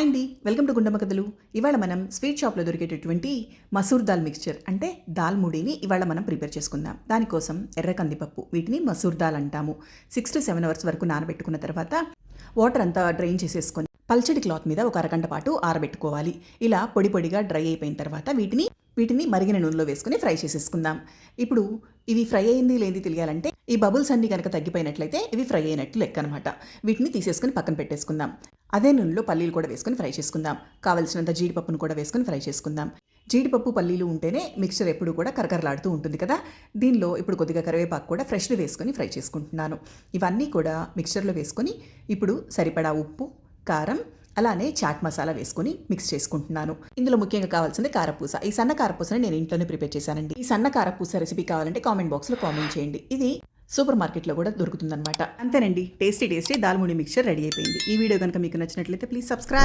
Hi అండి. Welcome to Gundamma కథలు. ఇవాళ మనం స్వీట్ షాప్లో దొరికేటటువంటి మసూర్ దాల్ మిక్స్చర్ అంటే దాల్ ముడిని ఇవాళ మనం ప్రిపేర్ చేసుకుందాం. దానికోసం ఎర్ర కందిపప్పు వీటిని మసూర్ దాల్ అంటాము. సిక్స్ టు సెవెన్ అవర్స్ వరకు నానబెట్టుకున్న తర్వాత వాటర్ అంతా డ్రైన్ చేసేసుకొని పల్చడి క్లాత్ మీద ఒక అరగంట పాటు ఆరబెట్టుకోవాలి. ఇలా పొడి పొడిగా డ్రై అయిపోయిన తర్వాత వీటిని వీటిని మరిగిన నూనెలో వేసుకుని ఫ్రై చేసేసుకుందాం. ఇప్పుడు ఇవి ఫ్రై అయింది లేనిది తెలియాలంటే ఈ బబుల్స్ అన్ని కనుక తగ్గిపోయినట్లయితే ఇవి ఫ్రై అయినట్లు లెక్క అనమాట వీటిని తీసేసుకుని పక్కన పెట్టేసుకుందాం. అదే నూనెలో పల్లీలు కూడా వేసుకుని ఫ్రై చేసుకుందాం. కావలసినంత జీడిపప్పును కూడా వేసుకుని ఫ్రై చేసుకుందాం. జీడిపప్పు పల్లీలు ఉంటేనే మిక్చర్ ఎప్పుడు కూడా కరకరలాడుతూ ఉంటుంది కదా? దీనిలో ఇప్పుడు కొద్దిగా కరివేపాకు కూడా ఫ్రెష్లు వేసుకొని ఫ్రై చేసుకుంటున్నాను. ఇవన్నీ కూడా మిక్చర్లో వేసుకొని ఇప్పుడు సరిపడా ఉప్పు కారం అలానే చాట్ మసాలా వేసుకొని మిక్స్ చేసుకుంటున్నాను. ఇందులో ముఖ్యంగా కావాల్సింది కారపూస. ఈ సన్న కారపూసని నేను ఇంట్లోనే ప్రిపేర్ చేశానండి. ఈ సన్న కారపూస రెసిపీ కావాలంటే కామెంట్ బాక్స్లో కామెంట్ చేయండి. ఇది సూపర్ మార్కెట్లో కూడా దొరుకుతుందన్నమాట. అంతేనండి. టేస్టీ టేస్టీ దాల్ముడి మిక్చర్ రెడీ అయిపోయింది. ఈ వీడియో కనుక మీకు నచ్చినట్లయితే ప్లీజ్ సబ్స్క్రైబ్